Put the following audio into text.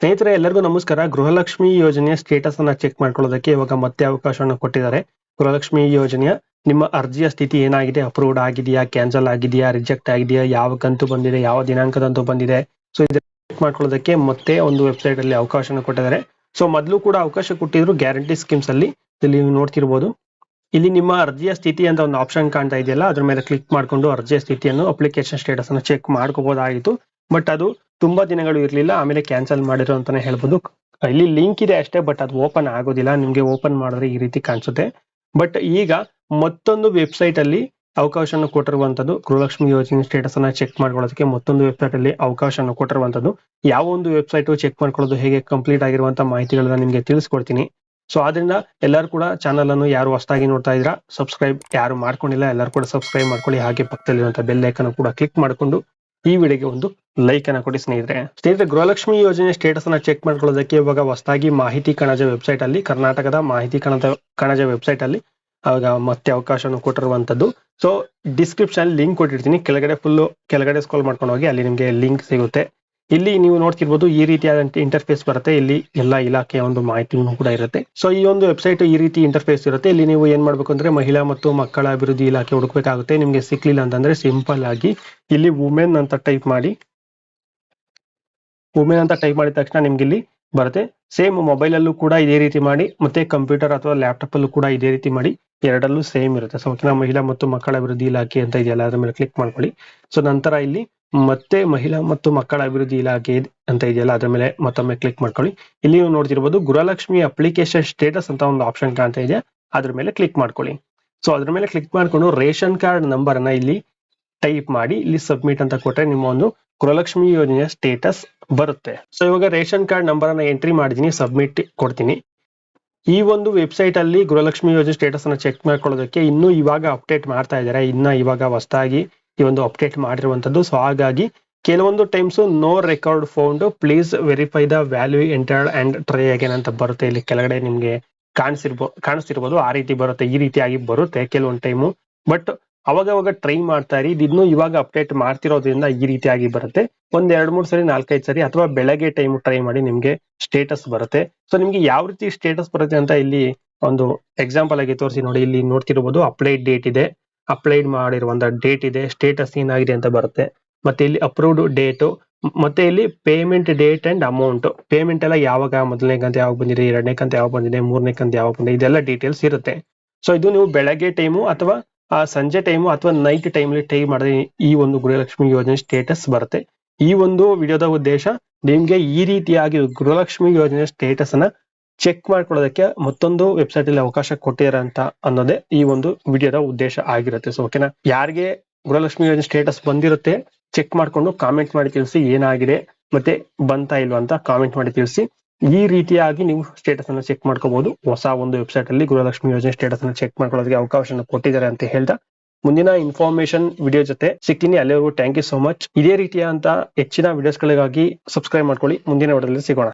ಸ್ನೇಹಿತರೆ, ಎಲ್ಲರಿಗೂ ನಮಸ್ಕಾರ. ಗೃಹಲಕ್ಷ್ಮಿ ಯೋಜನೆಯ ಸ್ಟೇಟಸ್ ಅನ್ನ ಚೆಕ್ ಮಾಡ್ಕೊಳ್ಳೋದಕ್ಕೆ ಇವಾಗ ಮತ್ತೆ ಅವಕಾಶವನ್ನು ಕೊಟ್ಟಿದ್ದಾರೆ. ಗೃಹಲಕ್ಷ್ಮಿ ಯೋಜನೆಯ ನಿಮ್ಮ ಅರ್ಜಿಯ ಸ್ಥಿತಿ ಏನಾಗಿದೆ? ಅಪ್ರೂವ್ಡ್ ಆಗಿದೆಯಾ? ಕ್ಯಾನ್ಸಲ್ ಆಗಿದೆಯಾ? ರಿಜೆಕ್ಟ್ ಆಗಿದೆಯಾ? ಯಾವ ಕಂತು ಬಂದಿದೆ? ಯಾವ ದಿನಾಂಕದಂತೂ ಬಂದಿದೆ? ಸೊ ಇದನ್ನ ಚೆಕ್ ಮಾಡ್ಕೊಳ್ಳೋದಕ್ಕೆ ಮತ್ತೆ ಒಂದು ವೆಬ್ಸೈಟ್ ಅಲ್ಲಿ ಅವಕಾಶವನ್ನು ಕೊಟ್ಟಿದ್ದಾರೆ. ಸೊ ಮೊದಲು ಕೂಡ ಅವಕಾಶ ಕೊಟ್ಟಿದ್ರು ಗ್ಯಾರಂಟಿ ಸ್ಕೀಮ್ಸ್ ಅಲ್ಲಿ. ಇಲ್ಲಿ ನೀವು ನೋಡ್ತಿರ್ಬೋದು. ಇಲ್ಲಿ ನಿಮ್ಮ ಅರ್ಜಿಯ ಸ್ಥಿತಿ ಅಂತ ಒಂದು ಆಪ್ಷನ್ ಕಾಣ್ತಾ ಇದೆಯಲ್ಲ, ಅದ್ರ ಮೇಲೆ ಕ್ಲಿಕ್ ಮಾಡ್ಕೊಂಡು ಅರ್ಜಿಯ ಸ್ಥಿತಿಯನ್ನು ಅಪ್ಲಿಕೇಶನ್ ಸ್ಟೇಟಸ್ ಅನ್ನು ಚೆಕ್ ಮಾಡ್ಕೋಬಹುದಾಗಿತ್ತು ಬಟ್ ಅದು ತುಂಬಾ ದಿನಗಳು ಇರಲಿಲ್ಲ, ಆಮೇಲೆ ಕ್ಯಾನ್ಸಲ್ ಮಾಡಿರೋ ಅಂತಾನೆ ಹೇಳ್ಬೋದು. ಇಲ್ಲಿ ಲಿಂಕ್ ಇದೆ ಅಷ್ಟೇ ಬಟ್ ಅದು ಓಪನ್ ಆಗೋದಿಲ್ಲ. ನಿಮ್ಗೆ ಓಪನ್ ಮಾಡಿದ್ರೆ ಈ ರೀತಿ ಕಾಣಿಸುತ್ತೆ. ಬಟ್ ಈಗ ಮತ್ತೊಂದು ವೆಬ್ಸೈಟ್ ಅಲ್ಲಿ ಅವಕಾಶವನ್ನು ಕೊಟ್ಟಿರುವಂತದ್ದು, ಗೃಹಲಕ್ಷ್ಮಿ ಯೋಜನೆ ಸ್ಟೇಟಸ್ ಅನ್ನ ಚೆಕ್ ಮಾಡ್ಕೊಳ್ಳೋದಕ್ಕೆ ಮತ್ತೊಂದು ವೆಬ್ಸೈಟ್ ಅಲ್ಲಿ ಅವಕಾಶನ ಕೊಟ್ಟಿರುವಂತದ್ದು. ಯಾವ ಒಂದು ವೆಬ್ಸೈಟ್ ಚೆಕ್ ಮಾಡ್ಕೊಳ್ಳೋದು ಹೇಗೆ ಕಂಪ್ಲೀಟ್ ಆಗಿರುವಂತ ಮಾಹಿತಿಗಳನ್ನ ನಿಮ್ಗೆ ತಿಳಿಸ್ಕೊಡ್ತೀನಿ. ಸೊ ಆದ್ರಿಂದ ಎಲ್ಲರೂ ಕೂಡ ಚಾನಲ್ ಅನ್ನು ಯಾರು ಹೊಸದಾಗಿ ನೋಡ್ತಾ ಇದ್ರ ಸಬ್ಸ್ಕ್ರೈಬ್ ಯಾರು ಮಾಡ್ಕೊಂಡಿಲ್ಲ, ಎಲ್ಲರೂ ಕೂಡ ಸಬ್ಸ್ಕ್ರೈಬ್ ಮಾಡ್ಕೊಳ್ಳಿ. ಹಾಗೆ ಪಕ್ಕದಲ್ಲಿರುವಂತ ಬೆಲ್ ಐಕನ್ ಕೂಡ ಕ್ಲಿಕ್ ಮಾಡ್ಕೊಂಡು ಈ ವಿಡಿಯೋಗೆ ಒಂದು ಲೈಕ್ ಅನ್ನ ಕೊಡಿ ಸ್ನೇಹಿತರೆ. ಸ್ನೇಹಿತರೆ, ಗೃಹಲಕ್ಷ್ಮಿ ಯೋಜನೆ ಸ್ಟೇಟಸ್ ಅನ್ನ ಚೆಕ್ ಮಾಡ್ಕೊಳ್ಳೋದಕ್ಕೆ ಇವಾಗ ಹೊಸದಾಗಿ ಮಾಹಿತಿ ಕಣಜ ವೆಬ್ಸೈಟ್ ಅಲ್ಲಿ, ಕರ್ನಾಟಕದ ಮಾಹಿತಿ ಕಣಜ ಕಣಜ ವೆಬ್ಸೈಟ್ ಅಲ್ಲಿ ಅವಾಗ ಮತ್ತೆ ಅವಕಾಶವನ್ನು ಕೊಟ್ಟಿರುವಂತದ್ದು ಸೊ ಡಿಸ್ಕ್ರಿಪ್ಷನ್ ಲಿಂಕ್ ಕೊಟ್ಟಿರ್ತೀನಿ. ಕೆಳಗಡೆ ಫುಲ್ ಕೆಳಗಡೆ ಸ್ಕ್ರೋಲ್ ಮಾಡ್ಕೊಂಡು ಹೋಗಿ, ಅಲ್ಲಿ ನಿಮಗೆ ಲಿಂಕ್ ಸಿಗುತ್ತೆ. ಇಲ್ಲಿ ನೀವು ನೋಡ್ತಿರ್ಬೋದು ಈ ರೀತಿಯಾದಂತ ಇಂಟರ್ಫೇಸ್ ಬರುತ್ತೆ. ಇಲ್ಲಿ ಎಲ್ಲ ಇಲಾಖೆಯ ಒಂದು ಮಾಹಿತಿನೂ ಕೂಡ ಇರುತ್ತೆ. ಸೊ ಈ ಒಂದು ವೆಬ್ಸೈಟ್ ಈ ರೀತಿ ಇಂಟರ್ಫೇಸ್ ಇರುತ್ತೆ. ಇಲ್ಲಿ ನೀವು ಏನ್ ಮಾಡಬೇಕು ಅಂದ್ರೆ ಮಹಿಳಾ ಮತ್ತು ಮಕ್ಕಳ ಅಭಿವೃದ್ಧಿ ಇಲಾಖೆ ಹುಡುಕ್ಬೇಕಾಗುತ್ತೆ. ನಿಮಗೆ ಸಿಕ್ಲಿಲ್ಲ ಅಂತಂದ್ರೆ ಸಿಂಪಲ್ ಆಗಿ ಇಲ್ಲಿ ವುಮೆನ್ ಅಂತ ಟೈಪ್ ಮಾಡಿ. ವುಮೆನ್ ಅಂತ ಟೈಪ್ ಮಾಡಿದ ತಕ್ಷಣ ನಿಮ್ಗೆ ಇಲ್ಲಿ ಬರುತ್ತೆ. ಸೇಮ್ ಮೊಬೈಲ್ ಅಲ್ಲೂ ಕೂಡ ಇದೇ ರೀತಿ ಮಾಡಿ. ಮತ್ತೆ ಕಂಪ್ಯೂಟರ್ ಅಥವಾ ಲ್ಯಾಪ್ಟಾಪ್ ಅಲ್ಲೂ ಕೂಡ ಇದೇ ರೀತಿ ಮಾಡಿ. ಎರಡಲ್ಲೂ ಸೇಮ್ ಇರುತ್ತೆ. ಸೊ ಮಹಿಳಾ ಮತ್ತು ಮಕ್ಕಳ ಅಭಿವೃದ್ಧಿ ಇಲಾಖೆ ಅಂತ ಇದೆಯಲ್ಲ, ಅದ್ರ ಮೇಲೆ ಕ್ಲಿಕ್ ಮಾಡ್ಕೊಳ್ಳಿ. ಸೊ ನಂತರ ಇಲ್ಲಿ ಮತ್ತೆ ಮಹಿಳಾ ಮತ್ತು ಮಕ್ಕಳ ಅಭಿವೃದ್ಧಿ ಇಲಾಖೆ ಅಂತ ಇದೆಯಲ್ಲ, ಅದ್ರ ಮೇಲೆ ಮತ್ತೊಮ್ಮೆ ಕ್ಲಿಕ್ ಮಾಡ್ಕೊಳ್ಳಿ. ಇಲ್ಲಿ ನೀವು ನೋಡ್ತಿರ್ಬೋದು ಗೃಹಲಕ್ಷ್ಮಿ ಅಪ್ಲಿಕೇಶನ್ ಸ್ಟೇಟಸ್ ಅಂತ ಒಂದು ಆಪ್ಷನ್ ಕಾಣ್ತಾ ಇದೆ. ಅದ್ರ ಮೇಲೆ ಕ್ಲಿಕ್ ಮಾಡ್ಕೊಳ್ಳಿ. ಸೊ ಅದ್ರ ಮೇಲೆ ಕ್ಲಿಕ್ ಮಾಡ್ಕೊಂಡು ರೇಷನ್ ಕಾರ್ಡ್ ನಂಬರ್ ಅನ್ನ ಇಲ್ಲಿ ಟೈಪ್ ಮಾಡಿ, ಇಲ್ಲಿ ಸಬ್ಮಿಟ್ ಅಂತ ಕೊಟ್ರೆ ನಿಮ್ಮ ಒಂದು ಗೃಹಲಕ್ಷ್ಮಿ ಯೋಜನೆಯ ಸ್ಟೇಟಸ್ ಬರುತ್ತೆ. ಸೊ ಇವಾಗ ರೇಷನ್ ಕಾರ್ಡ್ ನಂಬರ್ ಅನ್ನ ಎಂಟ್ರಿ ಮಾಡಿದೀನಿ ಸಬ್ಮಿಟ್ ಕೊಡ್ತೀನಿ. ಈ ಒಂದು ವೆಬ್ಸೈಟ್ ಅಲ್ಲಿ ಗೃಹಲಕ್ಷ್ಮಿ ಯೋಜನೆ ಸ್ಟೇಟಸ್ ಅನ್ನ ಚೆಕ್ ಮಾಡ್ಕೊಳ್ಳೋದಕ್ಕೆ ಇನ್ನು ಇವಾಗ ಅಪ್ಡೇಟ್ ಮಾಡ್ತಾ ಇದ್ದಾರೆ. ಇನ್ನ ಇವಾಗ ಹೊಸದಾಗಿ ಈ ಒಂದು ಅಪ್ಡೇಟ್ ಮಾಡಿರುವಂತದ್ದು. ಸೊ ಹಾಗಾಗಿ ಕೆಲವೊಂದು times no record found please verify the value entered and try again ಅಂತ ಬರುತ್ತೆ. ಇಲ್ಲಿ ಕೆಳಗಡೆ ನಿಮ್ಗೆ ಕಾಣಿಸಿರ್ಬೋ, ಕಾಣಿಸ್ತಿರ್ಬೋದು. ಆ ರೀತಿ ಬರುತ್ತೆ, ಈ ರೀತಿಯಾಗಿ ಬರುತ್ತೆ ಕೆಲವೊಂದು ಟೈಮು ಬಟ್ ಅವಾಗ ಅವಾಗ ಟ್ರೈ ಮಾಡ್ತಾ ಇರಿ. ಇದನ್ನು ಇವಾಗ ಅಪ್ಡೇಟ್ ಮಾಡ್ತಿರೋದ್ರಿಂದ ಈ ರೀತಿಯಾಗಿ ಬರುತ್ತೆ. ಒಂದ್ ಎರಡ್ ಮೂರ್ ಸರಿ, ನಾಲ್ಕೈದು ಸರಿ ಅಥವಾ ಬೆಳಗ್ಗೆ ಟೈಮ್ ಟ್ರೈ ಮಾಡಿ ನಿಮ್ಗೆ ಸ್ಟೇಟಸ್ ಬರುತ್ತೆ. ಸೊ ನಿಮ್ಗೆ ಯಾವ ರೀತಿ ಸ್ಟೇಟಸ್ ಬರುತ್ತೆ ಅಂತ ಇಲ್ಲಿ ಒಂದು ಎಕ್ಸಾಂಪಲ್ ಆಗಿ ತೋರಿಸಿ ನೋಡಿ. ಇಲ್ಲಿ ನೋಡ್ತಿರ್ಬೋದು ಅಪ್ಲೈಡ್ ಡೇಟ್ ಇದೆ. ಅಪ್ಲೈಡ್ ಮಾಡಿರುವಂತ ಡೇಟ್ ಇದೆ, ಸ್ಟೇಟಸ್ ಏನಾಗಿದೆ ಅಂತ ಬರುತ್ತೆ. ಮತ್ತೆ ಇಲ್ಲಿ ಅಪ್ರೂವ್ಡ್ ಡೇಟು ಮತ್ತೆ ಇಲ್ಲಿ payment date and amount payment ಎಲ್ಲ ಯಾವಾಗ, ಮೊದಲನೇ ಕಂತ ಯಾವಾಗ ಬಂದಿದೆ, ಎರಡನೇ ಕಂತ ಯಾವಾಗ ಬಂದಿದೆ, ಮೂರನೇ ಕಂತ ಯಾವಾಗ ಬಂದಿದೆ, ಇದೆಲ್ಲ ಡೀಟೇಲ್ಸ್ ಇರುತ್ತೆ. ಸೊ ಇದು ನೀವು ಬೆಳಗ್ಗೆ ಟೈಮು ಅಥವಾ, ಆ, ಸಂಜೆ ಟೈಮು ಅಥವಾ ನೈಟ್ ಟೈಮಲ್ಲಿ ಟೈ ಮಾಡಿದ್ರೆ ಈ ಒಂದು ಗೃಹಲಕ್ಷ್ಮಿ ಯೋಜನೆ ಸ್ಟೇಟಸ್ ಬರುತ್ತೆ. ಈ ಒಂದು ವಿಡಿಯೋದ ಉದ್ದೇಶ, ನಿಮ್ಗೆ ಈ ರೀತಿಯಾಗಿ ಗೃಹಲಕ್ಷ್ಮಿ ಯೋಜನೆ ಸ್ಟೇಟಸ್ ಅನ್ನ ಚೆಕ್ ಮಾಡ್ಕೊಳ್ಳೋದಕ್ಕೆ ಮತ್ತೊಂದು ವೆಬ್ಸೈಟ್ ಅಲ್ಲಿ ಅವಕಾಶ ಕೊಟ್ಟಿದ್ದಾರೆ ಅಂತ ಅನ್ನೋದೇ ಈ ಒಂದು ವಿಡಿಯೋದ ಉದ್ದೇಶ ಆಗಿರುತ್ತೆ. ಸೊ ಓಕೆನಾ ಯಾರಿಗೆ ಗೃಹಲಕ್ಷ್ಮಿ ಯೋಜನೆ ಸ್ಟೇಟಸ್ ಬಂದಿರುತ್ತೆ ಚೆಕ್ ಮಾಡ್ಕೊಂಡು ಕಾಮೆಂಟ್ ಮಾಡಿ ತಿಳಿಸಿ ಏನಾಗಿದೆ, ಮತ್ತೆ ಬಂತಾ ಇಲ್ವಾ ಅಂತ ಕಾಮೆಂಟ್ ಮಾಡಿ ತಿಳಿಸಿ. ಈ ರೀತಿಯಾಗಿ ನೀವು ಸ್ಟೇಟಸ್ ಅನ್ನ ಚೆಕ್ ಮಾಡ್ಕೋಬಹುದು ಹೊಸ ಒಂದು ವೆಬ್ಸೈಟ್ ಅಲ್ಲಿ ಗೃಹಲಕ್ಷ್ಮಿ ಯೋಜನೆ ಸ್ಟೇಟಸ್ ಅನ್ನ ಚೆಕ್ ಮಾಡ್ಕೊಳ್ಳೋದಕ್ಕೆ ಅವಕಾಶವನ್ನು ಕೊಟ್ಟಿದ್ದಾರೆ ಅಂತ ಹೇಳ್ತಾ ಮುಂದಿನ ಇನ್ಫಾರ್ಮೇಶನ್ ವಿಡಿಯೋ ಜೊತೆ ಸಿಗ್ತೀನಿ ಅಲ್ಲಿವರೆಗೂ ಥ್ಯಾಂಕ್ ಯು ಸೋ ಮಚ್ ಇದೇ ರೀತಿಯ ಅಂತ ಹೆಚ್ಚಿನ ವಿಡಿಯೋಸ್ಗಳಿಗಾಗಿ ಸಬ್ಸ್ಕ್ರೈಬ್ ಮಾಡ್ಕೊಳ್ಳಿ. ಮುಂದಿನ ವಿಡಿಯೋದಲ್ಲಿ ಸಿಗೋಣ.